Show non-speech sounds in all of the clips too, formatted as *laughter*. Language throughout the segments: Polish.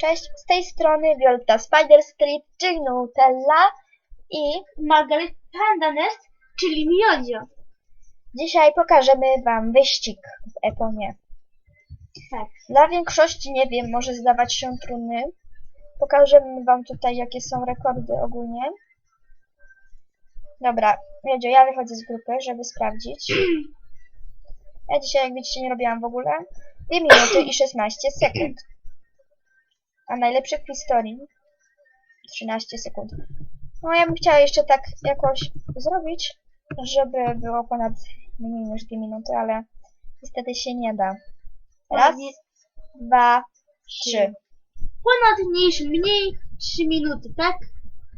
Cześć, z tej strony Violeta Spider Street, czyli Nutella i Margaret Pandanest, czyli Miodzio. dzisiaj pokażemy Wam wyścig w Eponie. Tak. Dla większości, nie wiem, może zdawać się trudny. Pokażemy Wam tutaj, jakie są rekordy ogólnie. Dobra, Miodzio, ja wychodzę z grupy, żeby sprawdzić. *clears throat* Ja dzisiaj, jak widzicie, nie robiłam w ogóle. 2 minuty i 16 sekund. A najlepszy w historii 13 sekund. No ja bym chciała jeszcze tak jakoś zrobić, żeby było ponad mniej niż 2 minuty, ale niestety się nie da. Raz, Ponad- dwa, trzy. Ponad niż mniej 3 minuty, tak?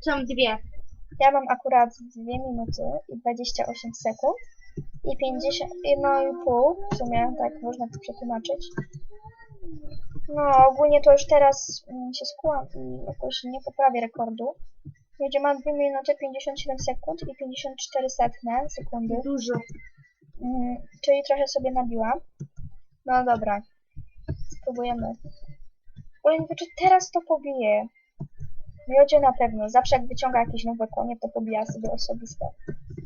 Są dwie. Ja mam akurat 2 minuty i 28 sekund i 50, no i pół, w sumie tak można to przetłumaczyć. No ogólnie to już teraz mm, się skułam i jakoś nie poprawię rekordu. Gdzie mam 2 minuty 57 sekund i 54 setne sekundy, Dużo. mm, czyli trochę sobie nabiłam. No dobra, spróbujemy. Bo nie wiem, czy teraz to pobiję. Miodzie na pewno. Zawsze jak wyciąga jakieś nowe konie, to pobija sobie osobiste.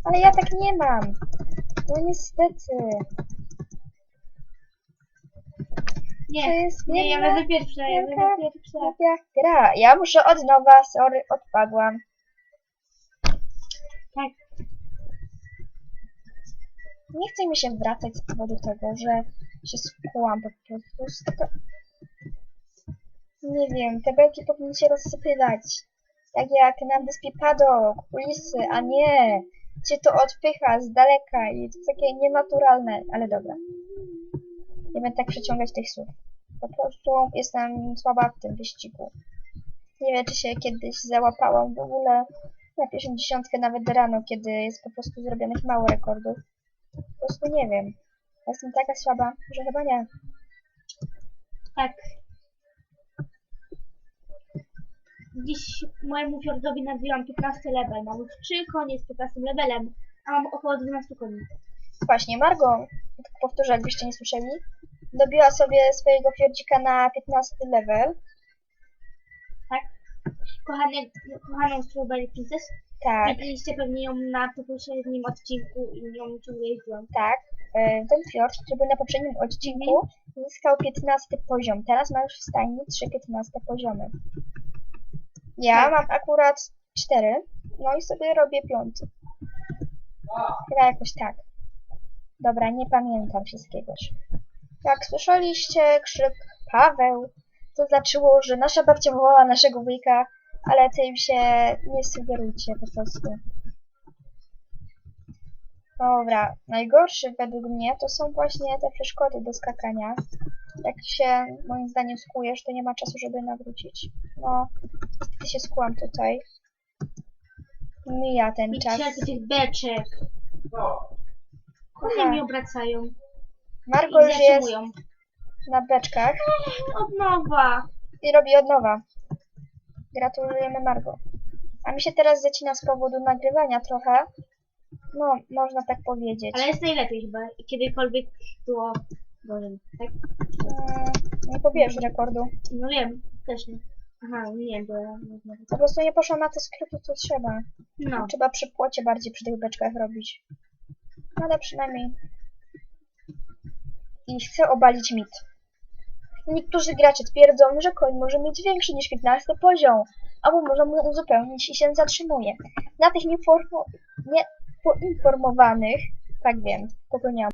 Ale ja tak nie mam. No niestety. To Nie, jest nie, ja będę pierwsza, ja będę pierwsza. głupia gra. Ja muszę od nowa, sorry, odpadłam. Tak. Nie chce mi się wracać z powodu tego, że się skułam po prostu. Nie wiem, te belki powinny się rozsypywać. Tak jak na wyspie Padok, ulisy, a nie. Cię to odpycha z daleka i to takie nienaturalne, ale dobra. Nie będę tak przeciągać tych słów. Po prostu jestem słaba w tym wyścigu. Nie wiem, czy się kiedyś załapałam w ogóle na pierwszą dziesiątkę nawet rano, kiedy jest po prostu zrobionych mało rekordów. Po prostu nie wiem. Jestem taka słaba, że chyba nie. Tak. Dziś mojemu fiordowi nabiłam 15 level. Mam już 3 konie z 15 levelem, a mam około 12 koni. Właśnie, Margo, tak powtórzę, jakbyście nie słyszeli, dobiła sobie swojego fiordzika na 15 level. Tak? Kochane, kochaną Strawberry Princess. Tak, Widzieliście pewnie ją na poprzednim odcinku i nią ciągle jeździłam. tak. E, Ten fiord, który był na poprzednim odcinku, zyskał 15 poziom. Teraz ma już w stajni 3 15 poziomy. Ja Tak. mam akurat 4, no i sobie robię piąty. Chyba jakoś tak. Dobra, nie pamiętam wszystkiego. Jak słyszeliście krzyk Paweł, to znaczyło, że nasza babcia wołała naszego wujka, ale tym się nie sugerujcie po prostu. Dobra, najgorsze według mnie to są właśnie te przeszkody do skakania. Jak się moim zdaniem skujesz, to nie ma czasu, żeby nawrócić. No, ty się skułam tutaj. Mija ten I czas. tych beczek. Konie Aha. mi obracają. Margo I już jest na beczkach Od nowa. i robi od nowa. Gratulujemy Margo. A mi się teraz zacina z powodu nagrywania trochę. No, można tak powiedzieć. Ale jest najlepiej chyba. Kiedykolwiek było gorzej. Tak? Mm, nie pobijesz rekordu. No wiem, też nie. Aha, nie wiem, bo ja nie znam. Po prostu nie poszłam na to skryptu, co trzeba. No. Trzeba przy płocie bardziej przy tych beczkach robić. No ale przynajmniej. I chcę obalić mit. Niektórzy gracze twierdzą, że koń może mieć większy niż 15 poziom, albo może mu uzupełnić i się zatrzymuje. Na tych nieformu- nie poinformowanych, tak wiem, popełniałam,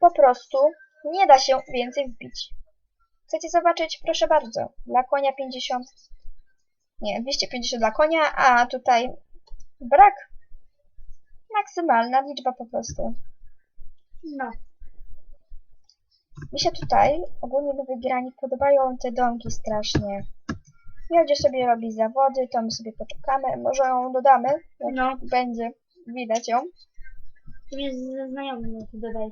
po prostu nie da się więcej wbić. Chcecie zobaczyć? Proszę bardzo. Dla konia 50, nie, 250 dla konia, a tutaj brak. Maksymalna liczba po prostu. No. Mi się tutaj ogólnie do wygrani podobają te domki strasznie. Miodzie sobie robi zawody, to my sobie poczekamy. Może ją dodamy, jak No. będzie widać ją. To jest ze znajomym, dodaj.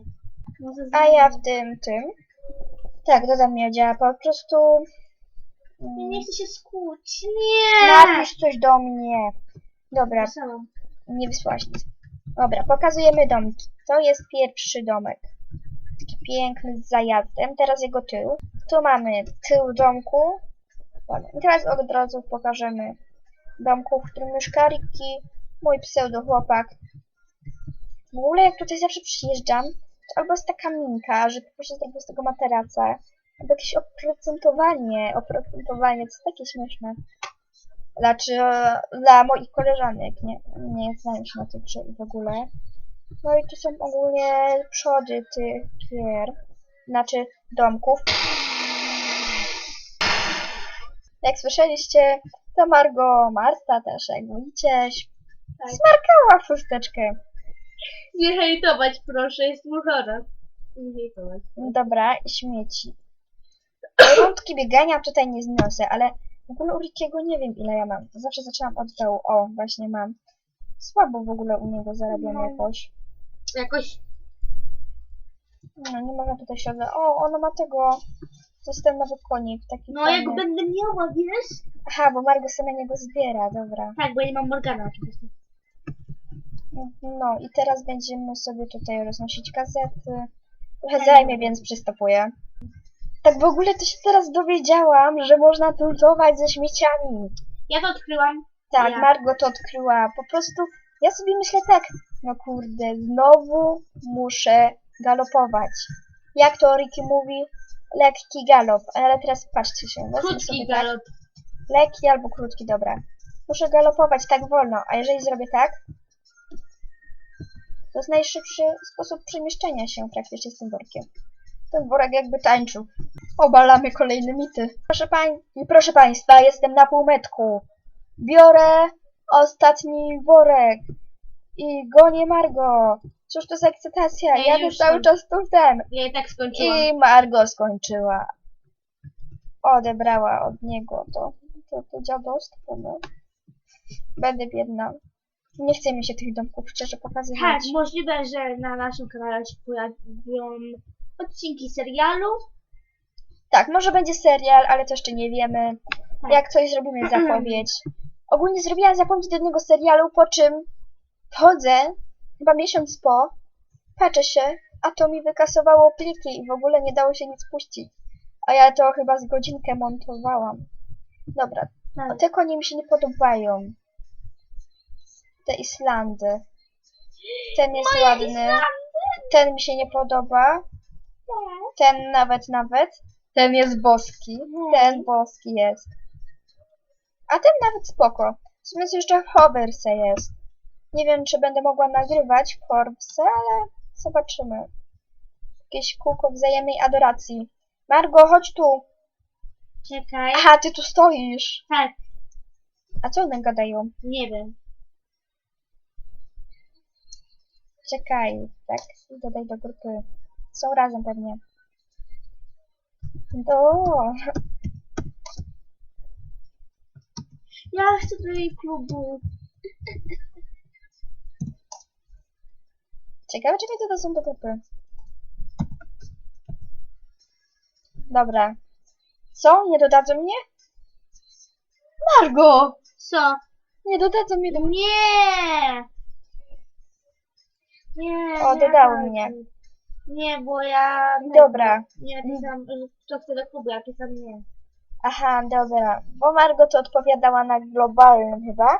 No, ze A ja w tym, tym. Tak, dodam miodzia, po prostu... Ja Mm, nie chcę się skuć. Nie! napisz coś do mnie. Dobra, nie wysłałaś nic. Dobra, pokazujemy domki. To jest pierwszy domek. Piękny z zajazdem. Teraz jego tył. Tu mamy tył domku. I teraz od razu pokażemy domku, w którym mieszka Ricky, mój pseudo chłopak. W ogóle jak tutaj zawsze przyjeżdżam, to albo jest taka minka, że po prostu zrobię z tego materaca, albo jakieś oprocentowanie, oprocentowanie, to takie śmieszne. Znaczy, dla moich koleżanek, nie, nie znam się na grze i w ogóle. No i tu są ogólnie przody tych gier, znaczy domków. Jak słyszeliście, to Margo, Marta też, jak widzicie, Tak. smarkała chusteczkę. Nie hejtować, proszę, jest mu chora. Nie hejtować. Dobra, i śmieci. Rundki biegania tutaj nie zniosę, ale w ogóle u Rickiego nie wiem ile ja mam. Zawsze zaczynam od dołu. O, właśnie mam. Słabo w ogóle u niego zarabiam No. jakoś. Jakoś No, nie można tutaj się odda- O, ona ma tego. To jest ten nowy konik, taki No jak fajny. będę miała, wiesz? Aha, bo Margo sobie na niego zbiera, dobra. Tak, bo ja nie mam Morgana oczywiście. No i teraz będziemy sobie tutaj roznosić gazety. Trochę Tak. zajmie, więc przystopuję. Tak w ogóle to się teraz dowiedziałam, że można tultować ze śmieciami. Ja to odkryłam. Tak, Ja. Margo to odkryła. Po prostu ja sobie myślę tak, no kurde, znowu muszę galopować. Jak to Ricky mówi? Lekki galop. Ale teraz patrzcie się. wezmę Krótki sobie tak. galop. Lekki albo krótki, dobra. Muszę galopować tak wolno, a jeżeli zrobię tak, to jest najszybszy sposób przemieszczenia się praktycznie z tym workiem. Ten worek jakby tańczył. Obalamy kolejne mity. Proszę pań i proszę państwa, jestem na półmetku. Biorę ostatni worek i gonię Margo. Cóż to za ekscytacja? Ja Jadę już cały czas tu w ten. Ja i tak skończyłam. I Margo skończyła. Odebrała od niego to, to, to dziadostwo, no. Będę biedna. Nie chce mi się tych domków szczerze pokazywać. Tak, możliwe, że na naszym kanale się pojawią odcinki serialu. Tak, może będzie serial, ale to jeszcze nie wiemy. Tak. Jak coś zrobimy *clears throat* zapowiedź. Ogólnie zrobiłam zapowiedź do jednego serialu, po czym chodzę, chyba miesiąc po, patrzę się, a to mi wykasowało pliki i w ogóle nie dało się nic puścić. A ja to chyba z godzinkę montowałam. Dobra, Tak. te konie mi się nie podobają. Te Islandy. Ten jest ładny. Ten mi się nie podoba. Ten nawet, nawet. Ten jest boski. Ten boski jest. A ten nawet spoko. W sumie jeszcze w Hoverse jest. Nie wiem, czy będę mogła nagrywać Hoverse, ale zobaczymy. Jakieś kółko wzajemnej adoracji. Margo, chodź tu. Czekaj. Aha, ty tu stoisz. Tak, A co one gadają? nie wiem. Czekaj, tak? Dodaj do grupy. Są razem pewnie. Do. Ja chcę do jej klubu. Ciekawe, czy mnie dodadzą do grupy. Dobra. Co? Nie dodadzą mnie? Margo! Co? Nie dodadzą mnie do Nie! Nie. O, nie dodało tak. mnie. Nie, bo ja... Dobra. Nie, pisam, to chcę do klubu, ja pisam nie. Aha, dobra. Bo Margo to odpowiadała na globalnym chyba.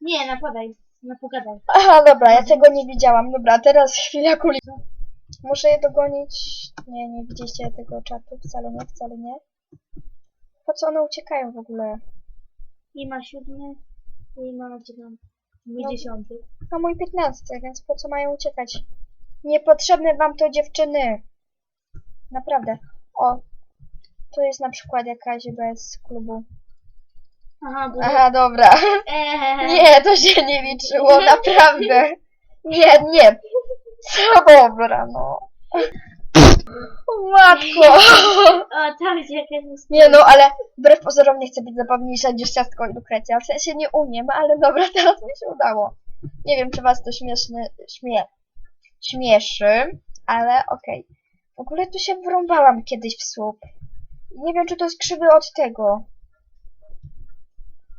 Nie, napadaj. No pogadaj. Aha, dobra, ja tego nie widziałam. Dobra, teraz chwila kuli. Muszę je dogonić. Nie, nie widzieliście tego czatu. Wcale nie, wcale nie. Po co one uciekają w ogóle? I ma siódmy, i ma dziewiąty. Mój No. dziesiąty. A mój 15, więc po co mają uciekać? Niepotrzebne wam to dziewczyny. Naprawdę. O, tu jest na przykład jakaś bez klubu. Aha, bo... Aha, dobra. Eee. Nie, to się nie liczyło, naprawdę. Nie, nie. Co dobra, no. Matko. O, tam jakaś... Nie no, ale wbrew pozorom nie chcę być zabawniejsza niż ciastko i lukrecja. W sensie nie umiem, ale dobra, *laughs* teraz mi się udało. Nie wiem, czy was to śmieszny, śmie, śmieszy, ale okej. W ogóle tu się wrąbałam kiedyś w słup. Nie wiem, czy to jest krzywy od tego.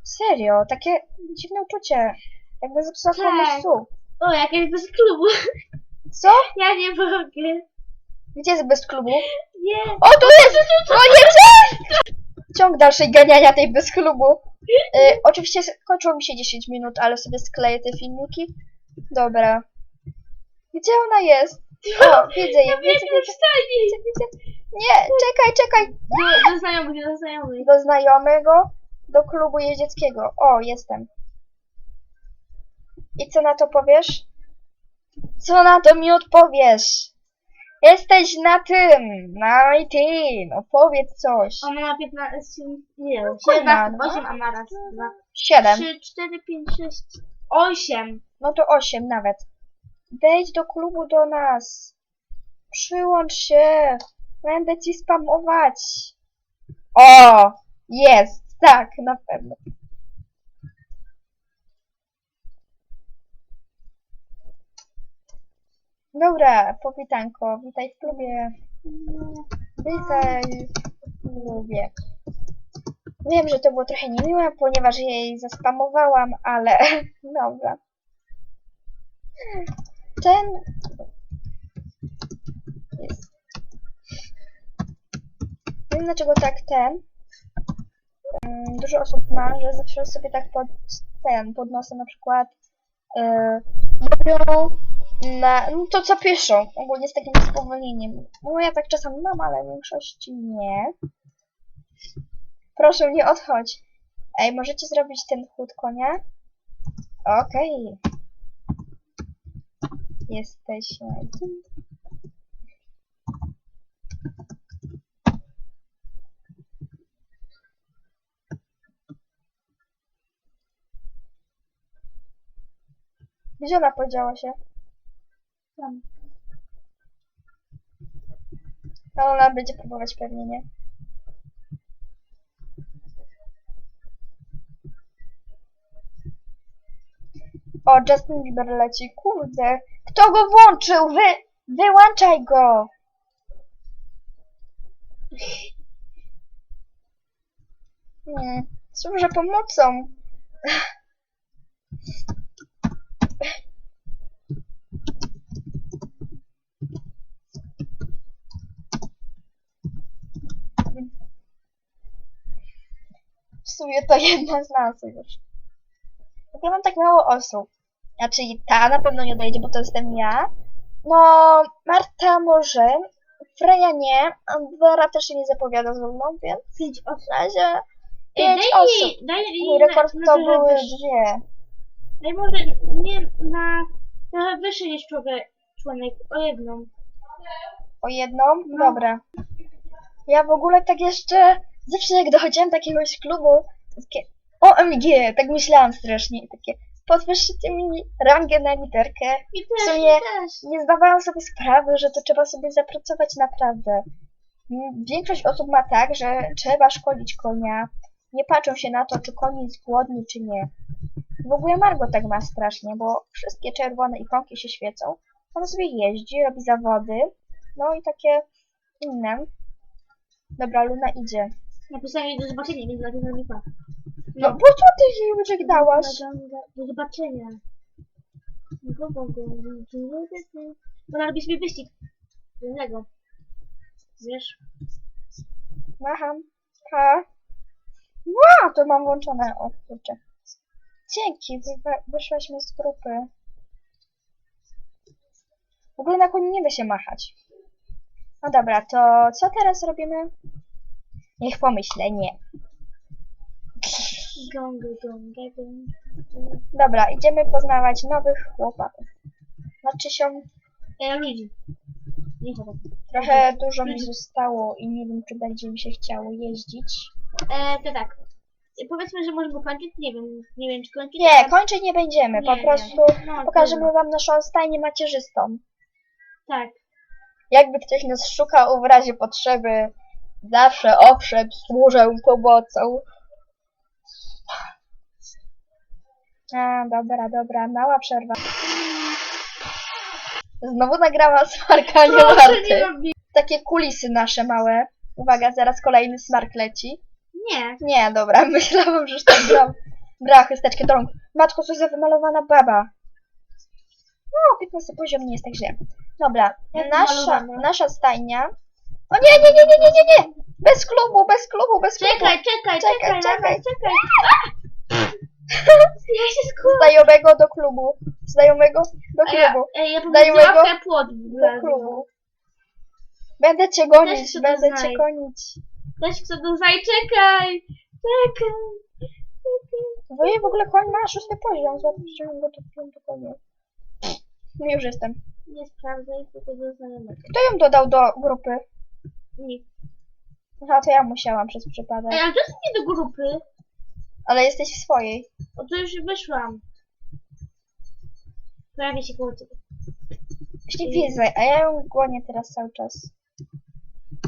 Serio, takie dziwne uczucie. Jakby zepsuła Tak. komuś słup. O, jakaś bez klubu. Co? Ja nie mogę. Gdzie jest bez klubu? Nie. O, tu jest! O, nie, cześć! ciąg dalszej ganiania tej bez chlubu. Y, oczywiście skończyło mi się 10 minut, ale sobie skleję te filmiki. Dobra. Gdzie ona jest? O, widzę je, widzę, widzę, widzę, widzę. Nie, czekaj, czekaj. Do, do znajomych, do znajomych. Do znajomego, do klubu jeździeckiego. O, jestem. I co na to powiesz? Co na to mi odpowiesz? Jesteś na tym, na IT, no powiedz coś. Ona ma 15, nie 7, no. 8, a ma raz, 2, Siedem. 3, 4, 5, 6, 8. No to osiem nawet. Wejdź do klubu do nas. Przyłącz się. Będę ci spamować. O! Jest! Tak, na pewno. Dobra, powitanko. Witaj w klubie. Witaj w klubie. Wiem, że to było trochę niemiłe, ponieważ jej zaspamowałam, ale *laughs* dobra. Ten jest. Nie wiem dlaczego tak ten. Dużo osób ma, że zawsze sobie tak pod ten, pod nosem na przykład yy, mówią na, no to co piszą, ogólnie z takim spowolnieniem. No ja tak czasami mam, ale w większości nie. Proszę, nie odchodź. Ej, możecie zrobić ten chód konia? Okej. Jesteśmy. Gdzie ona podziała się? Tam. No ona będzie próbować pewnie, nie? O, Justin Bieber leci. Kurde. Kto go włączył? Wy... Wyłączaj go! Nie. Służę pomocą. Sumie to jedna z nas już. W ogóle mam tak mało osób. Znaczy ta na pewno nie odejdzie, bo to jestem ja. No, Marta może, Freja nie, a Vera też się nie zapowiada ze mną, więc 5 osób. w razie pięć daj osób. mi, daj Mój na, rekord na to były wyższy. dwie. Daj może nie na trochę wyższy niż człowiek, członek, o jedną. O jedną? No. Dobra. Ja w ogóle tak jeszcze, zawsze jak dochodziłam do jakiegoś klubu, to takie OMG, tak myślałam strasznie, takie podwyższycie mi rangę na literkę. I W też, sumie i też. nie zdawałam sobie sprawy, że to trzeba sobie zapracować naprawdę. Większość osób ma tak, że trzeba szkolić konia. Nie patrzą się na to, czy koń jest głodny, czy nie. W ogóle Margo tak ma strasznie, bo wszystkie czerwone ikonki się świecą. Ona sobie jeździ, robi zawody, no i takie inne. Dobra, Luna idzie. Napisałem jej do zobaczenia, więc napisałem mi tak. No po co ty jej wyczekdałaś? Do zobaczenia. Go, go, go. Ona robi sobie wyścig. Innego. Wiesz? Macham. Ha. Wow, to mam włączone. O kurczę. Dzięki, wy- wyszłaś mi z grupy. W ogóle na koni nie da się machać. No dobra, to co teraz robimy? Niech pomyślę, nie. Dobra, idziemy poznawać nowych chłopaków. Znaczy się, E, ludzi. Nie trochę dużo mi zostało i nie wiem, czy będzie mi się chciało jeździć. E, to tak. Powiedzmy, że możemy kończyć. Nie wiem, nie wiem czy kończyć. Nie, kończyć nie będziemy. Po Nie, nie. prostu No, pokażemy wam naszą stajnię macierzystą. Tak. Jakby ktoś nas szukał w razie potrzeby, zawsze owszem, służę pomocą. A, dobra, dobra, mała przerwa. Znowu nagrała smarkanie Proszę nie warty. robi. Takie kulisy nasze małe. Uwaga, zaraz kolejny smark leci. Nie. Nie, dobra, *laughs* myślałam, że już tak brał. Brała chusteczkę do rąk. Matko, co za wymalowana baba. No, 15 poziom nie jest tak źle. Dobra, Jak nasza, wymalowana? nasza stajnia. O nie, nie, nie, nie, nie, nie, nie! Bez klubu, bez klubu, bez klubu. Czekaj, czekaj, Czekaj, czekaj, czekaj. *laughs* Ja się skupię. Znajomego do klubu. Znajomego do ja, klubu. ej, ja płot w Do klubu. Będę cię gonić, będę cię gonić. Weź kto tu zaj, czekaj. Czekaj. Bo jej w ogóle koń ma szósty poziom, zobaczymy go do konia. Już jestem. Nie sprawdzaj, tylko do znajomego. Kto ją dodał do grupy? Nikt. Aha, to ja musiałam przez przypadek. Ej, ale to jest nie do grupy. Ale jesteś w swojej. O, to już wyszłam. Prawie się koło ciebie. Właśnie widzę, a ja ją gonię teraz cały czas.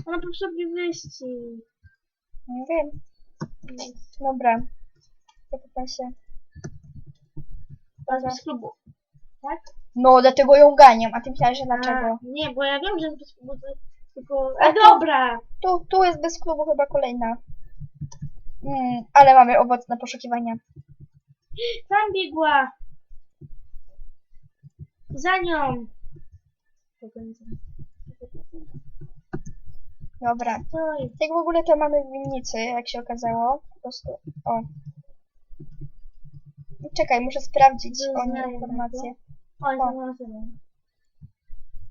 Ona po sobie wyścig. Nie wiem. Dobra. Zapytam się. Teraz bez klubu. Tak? No, dlatego ją ganiam, a ty myślałaś, że dlaczego? A, nie, bo ja wiem, że jest bez klubu, to tylko... A dobra! Tu, tu jest bez klubu chyba kolejna. Mm, ale mamy owocne poszukiwania. Tam biegła! Za nią! Dobra. Jak w ogóle to mamy w winnicy, jak się okazało. Po prostu. O. Czekaj, muszę sprawdzić o niej informacje. O.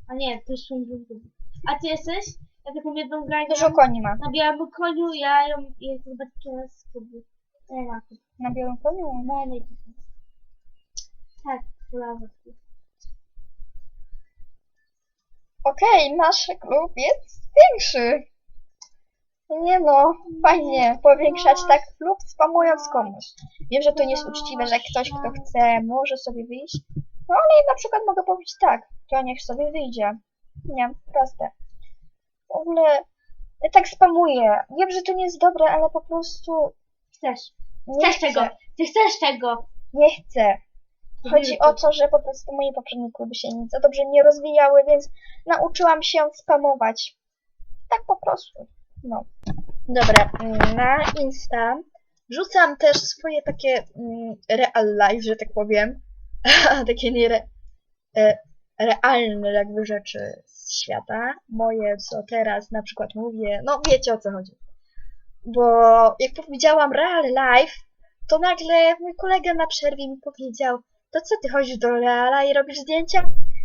A nie, to są drugi. A ty jesteś? Ja taką jedną granią. Dużo koni ma. Na białym koniu, ja ją ja chcę zobaczyć z klubu. Nie ma tu. Na białym koniu? No, nie Tak, brawo. Okej, nasz klub jest większy. Nie no, fajnie powiększać tak klub spamując komuś. Wiem, że to nie jest uczciwe, że ktoś, kto chce, może sobie wyjść. No ale ja na przykład mogę powiedzieć tak, to niech sobie wyjdzie. Nie, proste. W ogóle ja tak spamuję. Wiem, że to nie jest dobre, ale po prostu Chcesz. nie Chcesz chcę. tego. Ty chcesz tego. Nie chcę. Chodzi o to, że po prostu moje poprzednie kluby się nic za dobrze nie rozwijały, więc nauczyłam się spamować. Tak po prostu. No. Dobra, na Insta wrzucam też swoje takie mm, real life, że tak powiem. *laughs* takie nie re, e, realne jakby rzeczy z świata. Moje, co teraz na przykład mówię, no wiecie o co chodzi. Bo jak powiedziałam real life, to nagle mój kolega na przerwie mi powiedział, to co ty chodzisz do Reala i robisz zdjęcia?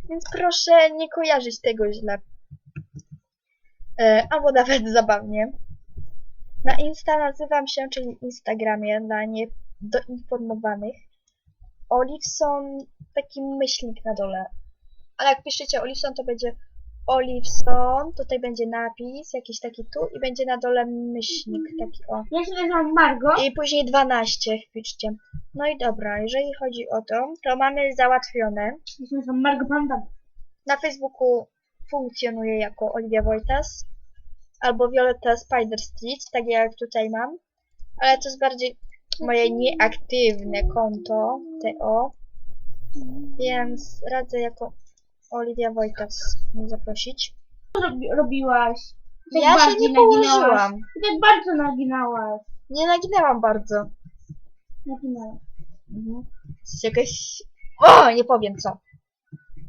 Więc proszę nie kojarzyć tego źle. E, albo nawet zabawnie. Na Insta nazywam się, czyli Instagramie dla niedoinformowanych. Olivson, taki myślnik na dole. Ale jak piszecie Olivson, to będzie Olivson, tutaj będzie napis, jakiś taki tu i będzie na dole myślnik taki o. Ja się nazywam Margo. I później 12 wpiszcie. No i dobra, jeżeli chodzi o to, to mamy załatwione. Ja się nazywam Margo Panda. Na Facebooku funkcjonuje jako Olivia Wojtas albo Violetta Spider Street, tak jak tutaj mam. Ale to jest bardziej moje nieaktywne konto, TO. Więc radzę jako Olivia Wojtas mnie zaprosić. Co robi, robiłaś? Tak Ja się nie położyłam. Tak bardzo naginałaś. Nie naginęłam bardzo. Naginałaś. Mhm. Jest jakaś... O, nie powiem co.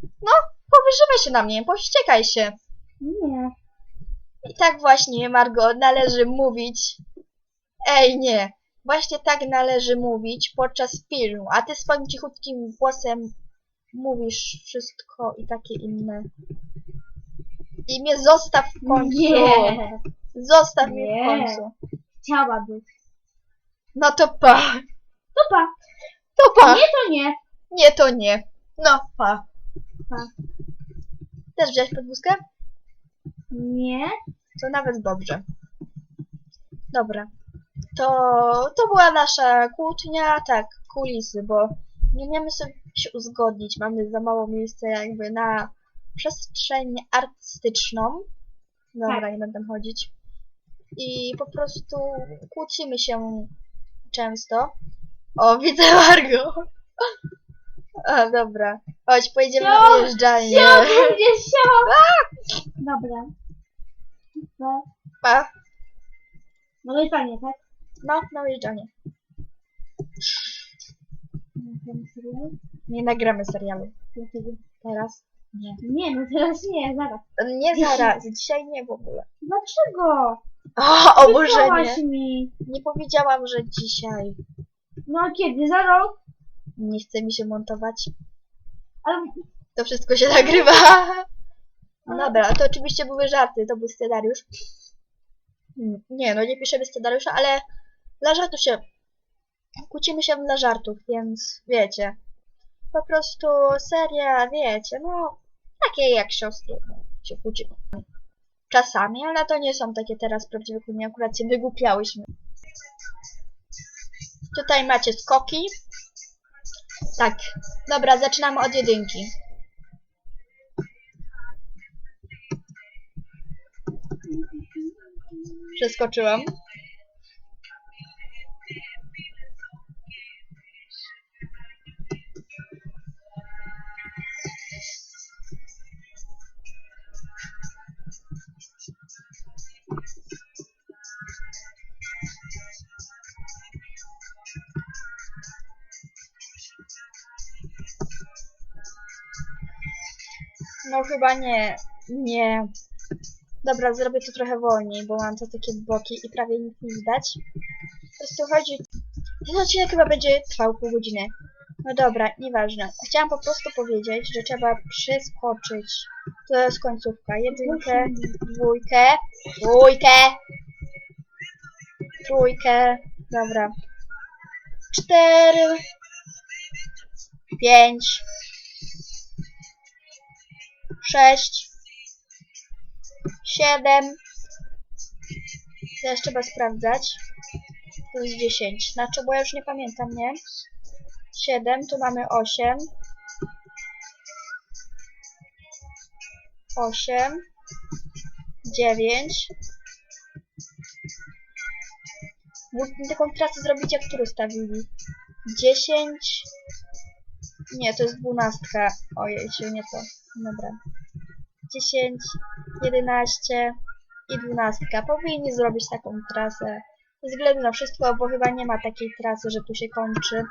No, powyżywaj się na mnie, pościekaj się. Nie. I tak właśnie, Margo, należy mówić. Ej, nie. Właśnie tak należy mówić podczas filmu, a ty swoim cichutkim głosem mówisz wszystko i takie inne. I mnie zostaw w końcu. Nie. Zostaw mnie w Nie. końcu. Chciałabyś. No to pa. Topa. To pa. Nie to nie. Nie, to nie. No, pa. Pa. Też wziąłeś podwózkę? Nie. To nawet dobrze. Dobra. To, to była nasza kłótnia, tak, kulisy, bo nie umiemy sobie się uzgodnić. Mamy za mało miejsca jakby na przestrzeń artystyczną. Dobra, Tak. nie będę chodzić. I po prostu kłócimy się często. O, *laughs* widzę Margo. A, dobra. Chodź, pojedziemy na Sio, wyjeżdżalnię. Sio, będzie sio. Dobra. No, Pa. no panie, tak? No, na wyjeżdżalnię. Nie nagramy serialu. Teraz? Nie. Nie, no teraz nie, zaraz. Nie zaraz, dzisiaj nie w ogóle. Dlaczego? O, oburzenie. Wysłałaś mi. Nie powiedziałam, że dzisiaj. No a kiedy? Za rok? Nie chce mi się montować. Ale To wszystko się nagrywa. No dobra, to oczywiście były żarty, to był scenariusz. Nie, no nie piszemy scenariusza, ale dla żartu się... Kłócimy się dla żartów, więc wiecie. Po prostu seria, wiecie, no... Takie jak siostry, się kłócimy. Czasami, ale to nie są takie teraz prawdziwe kłótnie, akurat się wygłupiałyśmy. Tutaj macie skoki. Tak, dobra, zaczynamy od jedynki. Przeskoczyłam. No chyba nie. Nie. Dobra, zrobię to trochę wolniej, bo mam to takie boki i prawie nic nie widać. Po prostu chodzi... Ten odcinek chyba będzie trwał pół godziny. No dobra, nieważne. Chciałam po prostu powiedzieć, że trzeba przeskoczyć. To jest końcówka. Jedynkę, dwójkę, dwójkę, trójkę, dobra. Cztery, pięć, sześć, siedem. Teraz trzeba sprawdzać. To jest 10. Znaczy, bo ja już nie pamiętam, nie? 7, tu mamy 8. 8. 9. Mógłbym taką trasę zrobić, jak tu ustawili. 10. Nie, to jest 12. Ojej, się nie to. Dobra. 10, 11 i 12. Powinni zrobić taką trasę. Ze względu na wszystko, bo chyba nie ma takiej trasy, że tu się kończy.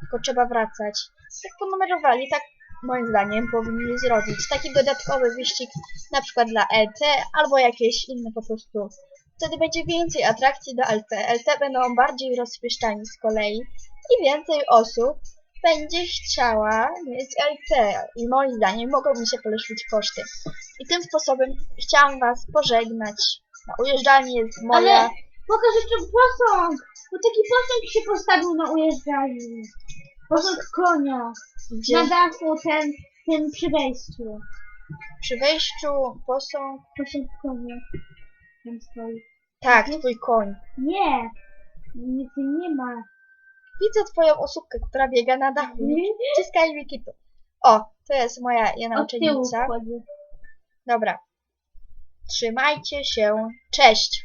Tylko trzeba wracać. Tak ponumerowali, tak moim zdaniem powinni zrobić. Taki dodatkowy wyścig na przykład dla LT albo jakieś inne po prostu. Wtedy będzie więcej atrakcji do LT. LT będą bardziej rozpieszczani z kolei i więcej osób będzie chciała mieć LT i moim zdaniem mogą mi się poleszyć koszty. I tym sposobem chciałam Was pożegnać. Na ujeżdżalni jest moja... Ale pokaż jeszcze posąg! Bo taki posąg się postawił na ujeżdżalni. Posąg konia. Gdzie Na dachu ten, ten przy wejściu. przy wejściu posąg... Posąg konia. Tam stoi. Tak, twój koń. Nie! Nic nie ma. Widzę twoją osóbkę, która biega na dachu. Ciskaj mi kitu. O, to jest moja jedna Od tyłu uczennica. Dobra. Trzymajcie się. Cześć.